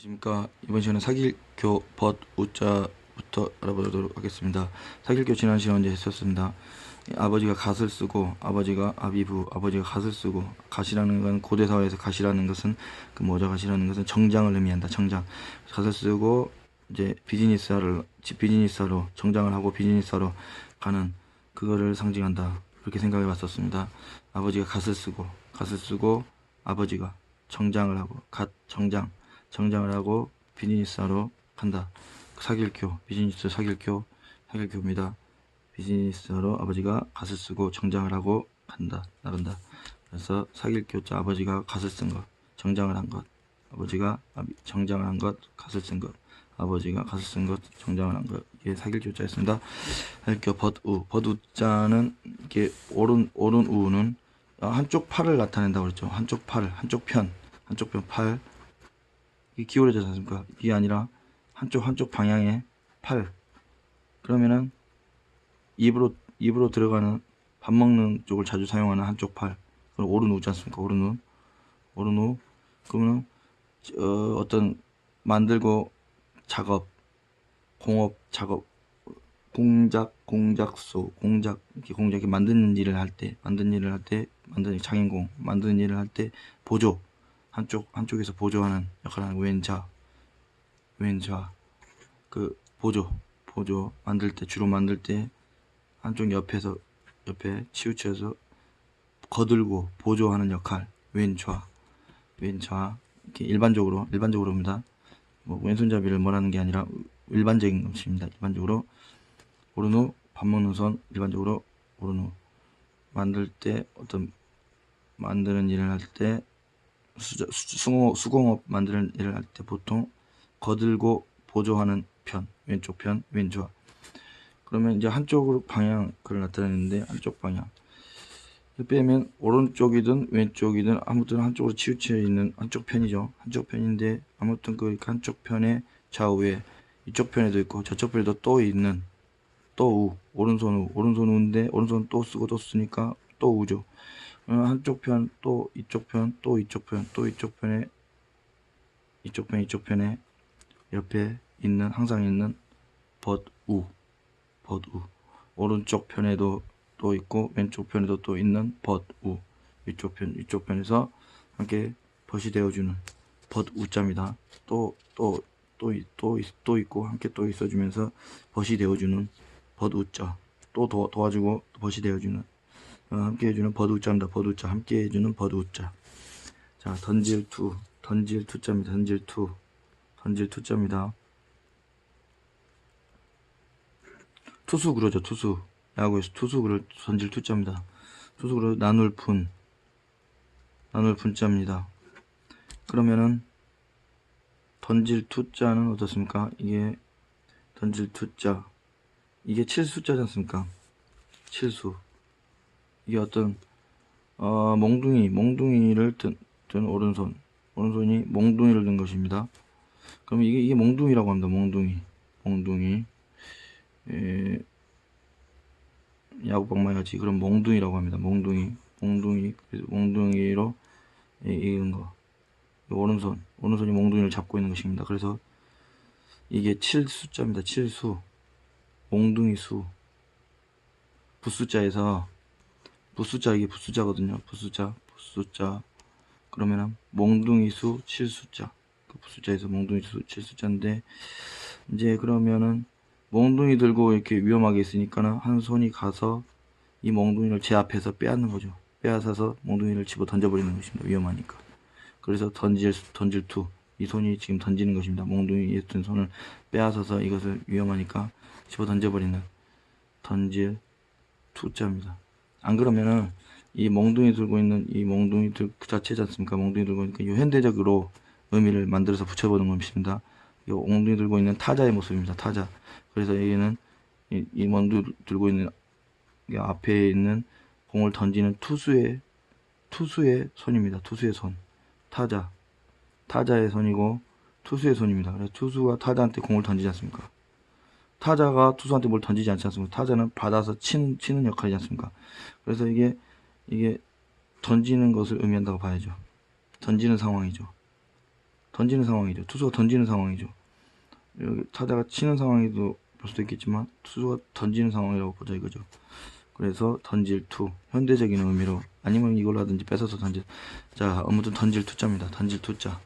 안녕하십니까. 이번 시간은 사길교 벗 우자부터 알아보도록 하겠습니다. 사길교 지난 시간 이제 했었습니다? 아버지가 갓을 쓰고 아버지가 아비부 아버지가 갓을 쓰고 갓이라는 건 고대 사회에서 갓이라는 것은 그 모자 갓이라는 것은 정장을 의미한다 정장. 갓을 쓰고 이제 비즈니스하를 비즈니스하러 정장을 하고 비즈니스하러 가는 그거를 상징한다 그렇게 생각해 봤었습니다. 아버지가 갓을 쓰고 갓을 쓰고 아버지가 정장을 하고 갓 정장 정장을 하고 비즈니스하러 간다. 사길교, 비즈니스 사길교, 사길교입니다. 비즈니스하러 아버지가 갓을 쓰고 정장을 하고 간다. 나간다. 그래서 사길교자 아버지가 갓을 쓴 것, 정장을 한 것, 아버지가 아비- 정장을 한 것, 갓을 쓴 것, 아버지가 갓을 쓴 것, 정장을 한 것. 이게 사길교자였습니다. 사길교 벗우, 벗우자는 이게 오른 오른 우는 한쪽 팔을 나타낸다고 그랬죠. 한쪽 팔, 한쪽 편, 한쪽 편 팔. 이게 기울어지지 않습니까? 이게 아니라 한쪽 한쪽 방향의 팔. 그러면은 입으로 입으로 들어가는 밥 먹는 쪽을 자주 사용하는 한쪽 팔. 그럼 오른 우지 않습니까? 오른 우. 오른 우. 그러면은 어, 어떤 만들고 작업, 공업 작업, 공작, 공작소, 공작, 이렇게 공작, 이렇게 만드는 일을 할 때, 만드는 일을 할 때, 만드는 장인공, 만드는 일을 할 때 보조, 한쪽 한쪽에서 보조하는 역할을 하는 왼자 왼자 그 보조 보조 만들 때 주로 만들 때 한쪽 옆에서 옆에 치우쳐서 거들고 보조하는 역할 왼좌. 왼좌 이렇게 일반적으로 일반적으로입니다. 뭐 왼손잡이를 뭐라는 게 아니라 일반적인 것입니다. 일반적으로 오른 후 밥 먹는 손 일반적으로 오른 후 만들 때 어떤 만드는 일을 할 때 수저, 수, 수공업, 만드는 일을 할 때 보통 거들고 보조하는 편 왼쪽 편 왼좌 그러면 이제 한쪽으로 방향 그걸 나타내는데 한쪽 방향. 빼면 오른쪽이든 왼쪽이든 아무튼 한쪽으로 치우쳐 있는 한쪽 편이죠. 한쪽 편인데 아무튼 그 한쪽 편의 좌우에 이쪽 편에도 있고 저쪽 편에도 또 있는 또 우 오른손 우. 오른손 우인데 오른손 또 쓰고 또 쓰니까 또 우죠. 어, 한쪽 편, 또 이쪽 편, 또 이쪽 편, 또 이쪽 편에 이쪽 편, 이쪽 편에 옆에 있는 항상 있는 벗우, 벗우. 오른쪽 편에도 또 있고 왼쪽 편에도 또 있는 벗우. 이쪽 편, 이쪽 편에서 함께 벗이 되어주는 벗우자입니다. 또, 또, 또, 이- 또, 있- 또 있고 함께 또 있어주면서 벗이 되어주는 벗우자. 또 도, 도와주고 벗이 되어주는 어, 함께 해주는 버드우자입니다. 버드우자 함께 해주는 버드우자. 자 던질 투 던질 투자입니다. 던질 투 던질 투자입니다. 투수 그러죠. 투수 야구에서 투수 그럴 던질 투자입니다. 투수 그러 나눌 푼 나눌 분자입니다. 그러면은 던질 투자는 어떻습니까? 이게 던질 투자 이게 칠수자지 않습니까? 칠수 이게 어떤 어, 몽둥이 몽둥이를 든, 든 오른손 오른손이 몽둥이를 든 것입니다. 그럼 이게 이게 몽둥이라고 합니다. 몽둥이 몽둥이 에, 야구방망이 같이 그런 몽둥이라고 합니다. 몽둥이 몽둥이 몽둥이로 이- 이은 거이 오른손 오른손이 몽둥이를 잡고 있는 것입니다. 그래서 이게 7수자입니다. 7수 몽둥이 수 부수자에서 부수자 이게 부수자거든요. 부수자, 부수자. 그러면은 몽둥이 수, 칠수자. 그 부수자에서 몽둥이 수, 칠수자인데 이제 그러면은 몽둥이 들고 이렇게 위험하게 있으니까는 한 손이 가서 이 몽둥이를 제 앞에서 빼앗는 거죠. 빼앗아서 몽둥이를 집어 던져버리는 것입니다. 위험하니까. 그래서 던질 던질 투. 이 손이 지금 던지는 것입니다. 몽둥이에 든 손을 빼앗아서 이것을 위험하니까 집어 던져버리는 던질 투자입니다. 안 그러면은 이 몽둥이 들고 있는 이 몽둥이 들 그 자체지 않습니까? 몽둥이 들고 있는 이 현대적으로 의미를 만들어서 붙여보는 것입니다. 이 몽둥이 들고 있는 타자의 모습입니다. 타자. 그래서 여기는 이, 이 몽둥이 들고 있는 이 앞에 있는 공을 던지는 투수의 투수의 손입니다. 투수의 손. 타자. 타자의 손이고 투수의 손입니다. 그래서 투수가 타자한테 공을 던지지 않습니까? 타자가 투수한테 뭘 던지지 않지 않습니까? 타자는 받아서 치는, 치는 역할이지 않습니까? 그래서 이게, 이게 던지는 것을 의미한다고 봐야죠. 던지는 상황이죠. 던지는 상황이죠. 투수가 던지는 상황이죠. 여기 타자가 치는 상황에도 볼 수도 있겠지만 투수가 던지는 상황이라고 보자 이거죠. 그래서 던질 투 현대적인 의미로 아니면 이걸로 하든지 뺏어서 던질 자 아무튼 던질 투자입니다. 던질 투자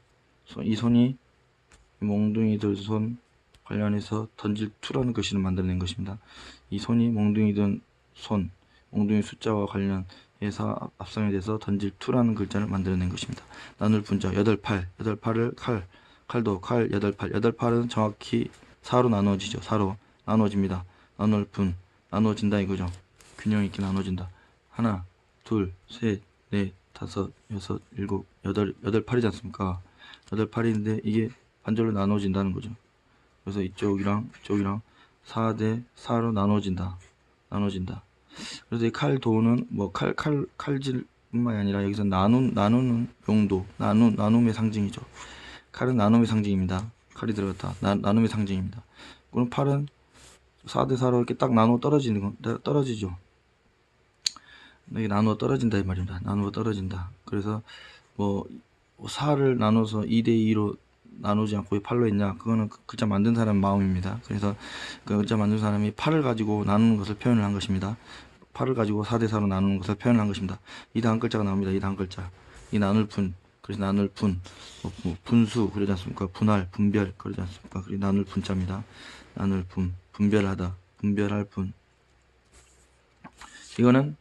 손- 이 손이 이 몽둥이 들 손 관련해서 던질 투라는 글씨를 만들어낸 것입니다. 이 손이 몽둥이든 손 몽둥이 숫자와 관련해서 앞- 앞선이 돼서 던질 투라는 글자를 만들어낸 것입니다. 나눌 분자 여덟 팔 여덟 팔을 칼 칼도 칼 여덟 팔 여덟 팔은 정확히 4로 나눠지죠. 4로 나눠집니다. 나눌 분 나눠진다 이거죠. 균형 있게 나눠진다. 하나, 둘, 셋, 넷, 다섯, 여섯, 일곱, 여덟, 여덟 팔이지 않습니까? 여덟 팔인데 이게 반절로 나눠진다는 거죠. 그래서 이쪽이랑 이쪽이랑 4대 4로 나눠진다. 나눠진다. 그래서 이 칼 도는 뭐 칼 칼 칼질뿐만이 아니라 여기서 나눈 나누는 용도, 나누 나눔의 상징이죠. 칼은 나눔의 상징입니다. 칼이 들어갔다. 나, 나눔의 상징입니다. 그럼 팔은 4대 4로 이렇게 딱 나누어 떨어지는 건 네, 떨어지죠. 이게 나누어 떨어진다 이 말입니다. 나누어 떨어진다. 그래서 뭐 4를 나눠서 2대 2로 나누지 않고 왜 8로 했냐? 그거는 그 글자 만든 사람 마음입니다. 그래서 그 글자 만든 사람이 8을 가지고 나누는 것을 표현을 한 것입니다. 8을 가지고 4대 4로 나누는 것을 표현을 한 것입니다. 이 다음 글자가 나옵니다. 이 다음 글자. 이 나눌 분. 그래서 나눌 분. 뭐, 뭐 분수 그러지 않습니까? 분할, 분별 그러지 않습니까? 그리고 나눌 분자입니다. 나눌 분. 분별하다. 분별할 분. 이거는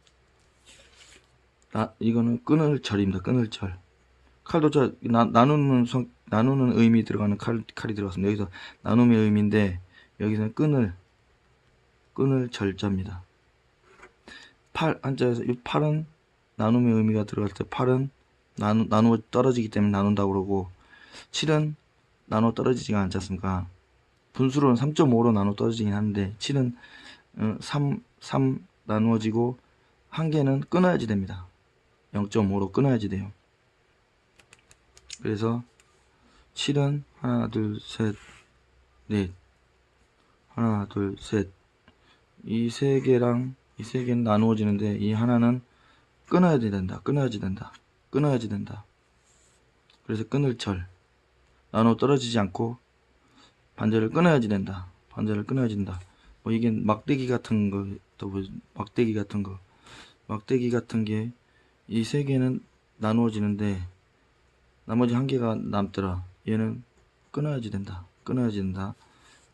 나, 이거는 끊을 절입니다. 끊을 절. 칼도 저 나, 나누는 성, 나누는 의미 들어가는 칼, 칼이 들어갔습니다. 여기서 나눔의 의미인데 여기서는 끊을 끊을 절자입니다. 팔 한자에서 이 팔은 나눔의 의미가 들어갈 때 팔은 나누 나누어 떨어지기 때문에 나눈다고 그러고 7은 나눠 떨어지지가 않지 않습니까? 분수로는 3.5로 나눠 떨어지긴 하는데 7은 어, 3, 3 나누어지고 한 개는 끊어야지 됩니다. 0.5로 끊어야지 돼요. 그래서 7은 하나, 둘, 셋, 넷. 하나, 둘, 셋. 이 세 개랑 이 세 개는 나누어지는데 이 하나는 끊어야지 된다. 끊어야지 된다. 끊어야지 된다. 그래서 끊을 철. 나눠 떨어지지 않고 반절을 끊어야지 된다. 반절을 끊어야지 된다. 뭐 이게 막대기 같은 거, 또 뭐 막대기 같은 거. 막대기 같은 게 이 세 개는 나누어지는데 나머지 한 개가 남더라. 얘는 끊어야지 된다. 끊어야지 된다.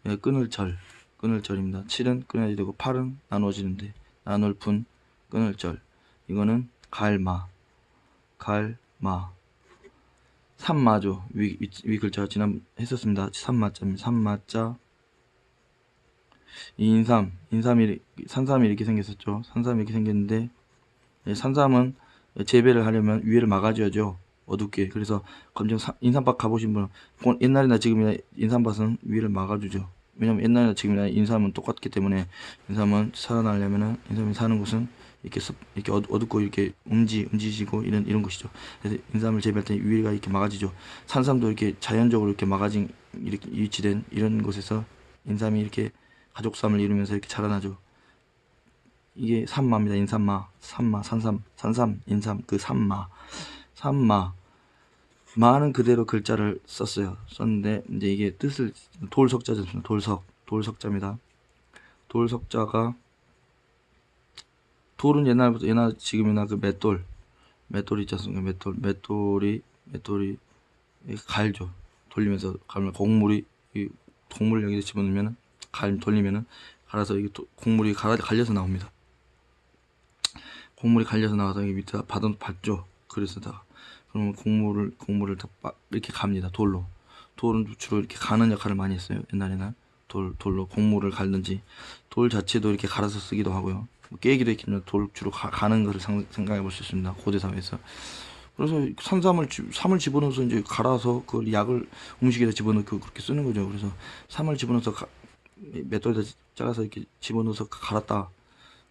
예, 끊을 절. 끊을 절입니다. 7은 끊어야지 되고 8은 나누어지는데 나눌 분 끊을 절. 이거는 갈마. 갈마. 삼마죠. 위, 위, 위 글자 지난 했었습니다. 삼마자입니다. 삼마자. 이 인삼, 인삼이 산삼이 이렇게 생겼었죠. 산삼이 이렇게 생겼는데 예, 산삼은 재배를 하려면 위에를 막아줘야죠. 어둡게. 그래서 검정 사- 인삼밭 가보신 분 본- 옛날이나 지금이나 인삼밭은 위를 막아주죠. 왜냐면 옛날이나 지금이나 인삼은 똑같기 때문에 인삼은 살아나려면은 인삼이 사는 곳은 이렇게 습, 이렇게 어둡고 이렇게 음지 음지시고 이런 이런 것이죠. 그래서 인삼을 재배할 때 위가 이렇게 막아지죠. 산삼도 이렇게 자연적으로 이렇게 막아진 이렇게 위치된 이런 곳에서 인삼이 이렇게 가족삼을 이루면서 이렇게 자라나죠. 이게 삼마입니다. 인삼마, 삼마, 산삼, 산삼, 인삼, 그 삼마, 삼마. 마는 그대로 글자를 썼어요. 썼는데 이제 이게 뜻을 돌석자잖습니다. 돌석, 돌석자입니다. 돌석자가 돌은 옛날부터 옛날 지금이나 그 맷돌, 맷돌 있지 않습니까? 맷돌, 맷돌이 맷돌이 갈죠. 돌리면서 가면 곡물이 이 곡물 여기다 집어넣으면은 갈 돌리면은 갈아서 이게 도- 곡물이 갈아 갈려서 나옵니다. 곡물이 갈려서 나와서 여기 밑에 받은 받죠. 그래서다가 그러면 곡물을 곡물을 다 빠- 이렇게 갑니다. 돌로 돌은 주로 이렇게 가는 역할을 많이 했어요. 옛날에는 돌 돌로 곡물을 갈든지 돌 자체도 이렇게 갈아서 쓰기도 하고요. 뭐 깨기도 있겠지만 돌 주로 가, 가는 것을 상- 생각해 볼 수 있습니다. 고대 사회에서. 그래서 산삼을 지- 삼을 집어넣어서 이제 갈아서 그 약을 음식에다 집어넣고 그렇게 쓰는 거죠. 그래서 삼을 집어넣어서 가- 맷돌에다 잘라서 이렇게 집어넣어서 갈았다.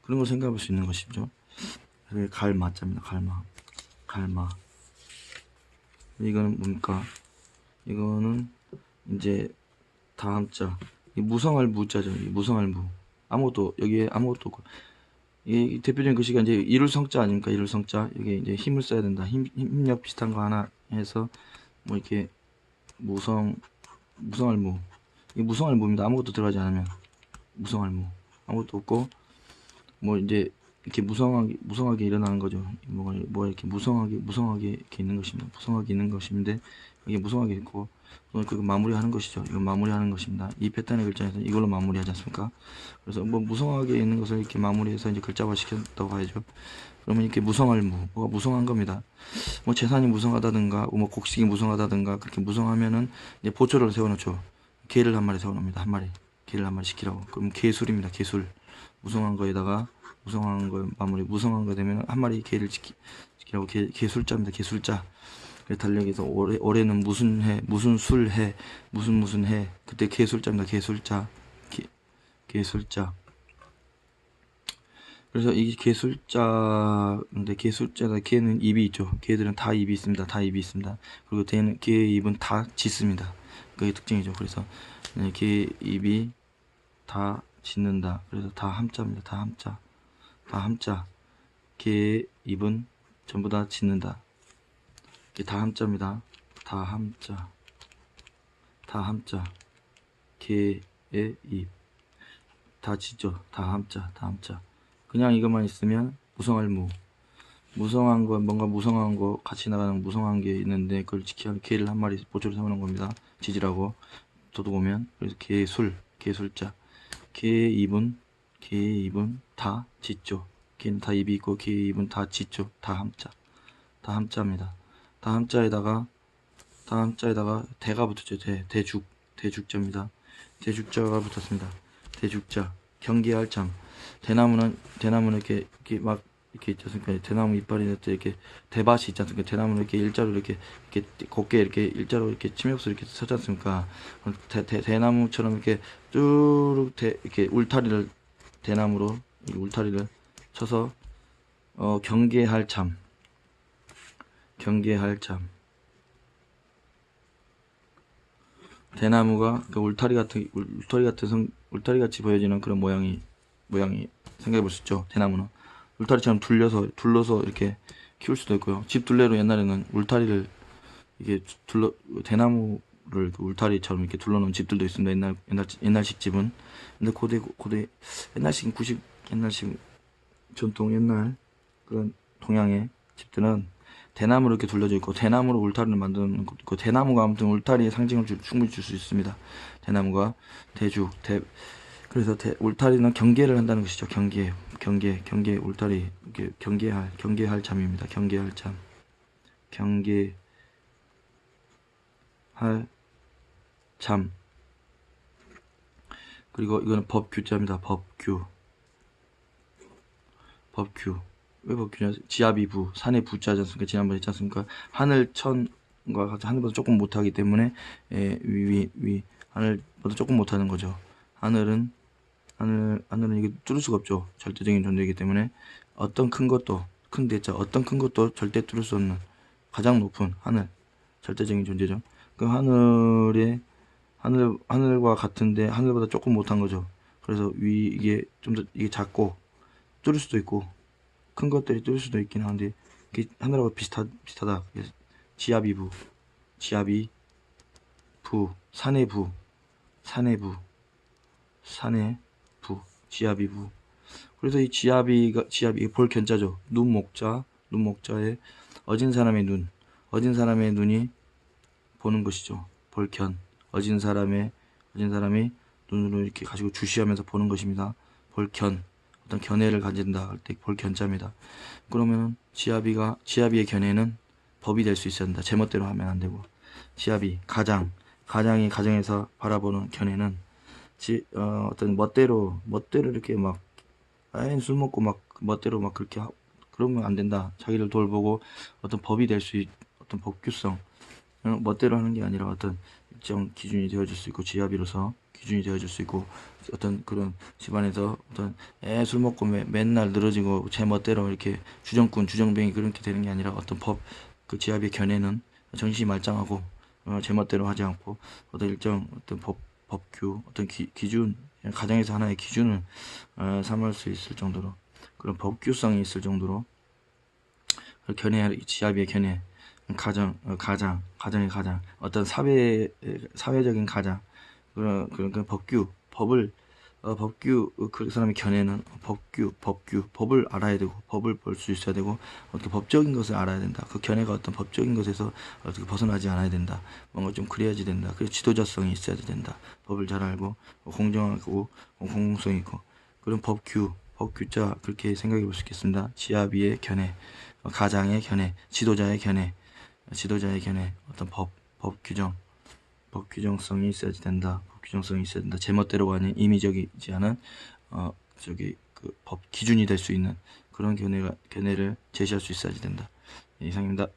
그런 걸 생각해 볼 수 있는 것이죠. 그래서 갈마자입니다. 갈마. 갈마. 이거는 뭡니까? 이거는 이제 다음자. 이 무성할 무자죠. 이 무성할 무. 아무것도 여기에 아무것도 없고. 이 대표적인 글씨가 이제 이룰 성자 아닙니까? 이룰 성자. 여기 이제 힘을 써야 된다. 힘, 힘력 비슷한 거 하나 해서 뭐 이렇게 무성 무성할 무 이게 무성할 무입니다. 아무것도 들어가지 않으면 무성할 무 아무것도 없고 뭐 이제 이렇게 무성하게 무성하게 일어나는 거죠. 뭐가 뭐 이렇게 무성하게 무성하게 이렇게 있는 것입니다. 무성하게 있는 것인데 이게 무성하게 있고 어, 그거 마무리하는 것이죠. 이거 마무리하는 것입니다. 이 패턴의 글자에서 이걸로 마무리하지 않습니까? 그래서 뭐 무성하게 있는 것을 이렇게 마무리해서 이제 글자화 시켰다고 봐야죠. 그러면 이렇게 무성할 무 뭐가 무성한 겁니다. 뭐 재산이 무성하다든가 뭐 곡식이 무성하다든가 그렇게 무성하면은 이제 보초를 세워놓죠. 개를 한 마리 세워놓습니다. 한 마리 개를 한 마리 시키라고. 그럼 개술입니다. 개술 무성한 거에다가 무성한 거 마무리 무성한 거 되면 한 마리 개를 지키, 지키라고 개, 개술자입니다. 개술자. 달력에서 올해 올해는 무슨 해 무슨 술 해 무슨 무슨 해 그때 개술자입니다. 개술자 개, 개술자. 그래서 이 개술자인데 개술자다 개는 입이 있죠. 개들은 다 입이 있습니다. 다 입이 있습니다. 그리고 개는 개의 입은 다 짖습니다. 그게 특징이죠. 그래서 네, 개의 입이 다 짖는다. 그래서 다 함자입니다. 다 함자. 다 함자. 개의 입은 전부 다 짖는다. 이게 다 함자입니다. 다 함자. 다 함자. 개의 입. 다 짖죠. 다 함자. 다 함자. 그냥 이것만 있으면 무성할무. 무성한 거, 뭔가 무성한 거, 같이 나가는 무성한 게 있는데, 그걸 지키려 개를 한 마리 보초를 세우는 겁니다. 지지라고. 도둑 오면. 그래서 개술, 개술자. 개의 입은, 개의 입은 다 짖죠. 개는 다 입이 있고, 개의 입은 다 짖죠. 다 함자. 다 함자입니다. 다 함자에다가, 다 함자에다가 대가 붙었죠. 대, 대죽, 대죽자입니다. 대죽자가 붙었습니다. 대죽자. 경계할 참. 대나무는 대나무는 이렇게 이렇게 막 이렇게 있지 않습니까? 대나무 이빨이 이렇게 이렇게 대밭이 있지 않습니까? 대나무는 이렇게 일자로 이렇게 이렇게 곱게 이렇게 일자로 이렇게 침엽수 이렇게 서지 않습니까? 대, 대, 대나무처럼 이렇게 쭉 대, 이렇게 울타리를 대나무로 이 울타리를 쳐서 어, 경계할 참 경계할 참 대나무가 그 울타리 같은 울타리 같은 성, 울타리 같이 보여지는 그런 모양이 모양이 생각해 볼 수 있죠. 대나무는 울타리처럼 둘려서 둘러서 이렇게 키울 수도 있고요. 집 둘레로 옛날에는 울타리를 이게 둘러 대나무를 그 울타리처럼 이렇게 둘러놓은 집들도 있습니다. 옛날 옛날 옛날식 집은 근데 고대 고대 옛날식 90 옛날식 전통 옛날 그런 동양의 집들은 대나무로 이렇게 둘러져 있고 대나무로 울타리를 만드는 있고 대나무가 아무튼 울타리의 상징을 줄- 충분히 줄 수 있습니다. 대나무가 대죽 대 그래서 대, 울타리는 경계를 한다는 것이죠. 경계, 경계, 경계, 울타리, 이렇게 경계할, 경계할 잠입니다. 경계할 잠, 경계할 잠. 그리고 이거는 법규자입니다. 법규, 법규. 왜 법규냐? 지압이 부, 산의 부자지 않습니까? 지난번에 했지 않습니까? 하늘 천과 같이 하늘보다 조금 못하기 때문에 예, 위, 위, 위, 하늘보다 조금 못하는 거죠. 하늘은 하늘, 하늘은 이게 뚫을 수가 없죠. 절대적인 존재이기 때문에 어떤 큰 것도 큰 대자 어떤 큰 것도 절대 뚫을 수 없는 가장 높은 하늘 절대적인 존재죠. 그 하늘에 하늘 하늘과 같은데 하늘보다 조금 못한 거죠. 그래서 위 이게 좀 더 이게 작고 뚫을 수도 있고 큰 것들이 뚫을 수도 있긴 한데 이게 하늘하고 비슷하 비슷하다. 그래서 지압이 부 지압이 부 산의 부 산의 부 산의 부, 지압이 부. 그래서 이 지압이가 지압이 볼 견자죠. 눈 목자, 눈 목자에 어진 사람의 눈, 어진 사람의 눈이 보는 것이죠. 볼견, 어진 사람의 어진 사람이 눈으로 이렇게 가지고 주시하면서 보는 것입니다. 볼견, 어떤 견해를 가진다 할 때 볼견자입니다. 그러면 지압이가 지압이의 견해는 법이 될 수 있어야 된다. 제멋대로 하면 안 되고 지압이 가장 가장이 가정에서 바라보는 견해는 지, 어, 어떤 멋대로 멋대로 이렇게 막 아이 술 먹고 막 멋대로 막 그렇게 하, 그러면 안 된다. 자기를 돌보고 어떤 법이 될 수 있, 어떤 법규성 어, 멋대로 하는 게 아니라 어떤 일정 기준이 되어줄 수 있고 지압이로서 기준이 되어줄 수 있고 어떤 그런 집안에서 어떤 애 술 먹고 매, 맨날 늘어지고 제 멋대로 이렇게 주정꾼 주정뱅이 그렇게 되는 게 아니라 어떤 법 그 지압의 견해는 정신이 말짱하고 어, 제 멋대로 하지 않고 어떤 일정 어떤 법 법규 어떤 기, 그냥 가정에서 하나의 기준을 어, 삼을 수 있을 정도로 그런 법규성이 있을 정도로 그 견해 지압의 견해 가정, 어, 가장, 가정의 가장, 어떤 사회, 사회적인 가장, 그런, 그런, 그 법규, 법을, 어, 법규, 어, 그 사람의 견해는 법규, 법규, 법을 알아야 되고, 법을 볼 수 있어야 되고, 어떻게 법적인 것을 알아야 된다. 그 견해가 어떤 법적인 것에서 어떻게 벗어나지 않아야 된다. 뭔가 좀 그래야지 된다. 그래서 지도자성이 있어야 된다. 법을 잘 알고, 어, 공정하고, 어, 공공성 있고, 그런 법규, 법규자, 그렇게 생각해 볼 수 있겠습니다. 지아비의 견해, 어, 가장의 견해, 지도자의 견해, 지도자의 견해, 어떤 법, 법 규정, 법 규정성이 있어야지 된다. 법 규정성이 있어야 된다. 제멋대로가 아닌 임의적이지 않은 어 저기 그 법 기준이 될 수 있는 그런 견해가 견해를 제시할 수 있어야지 된다. 예, 이상입니다.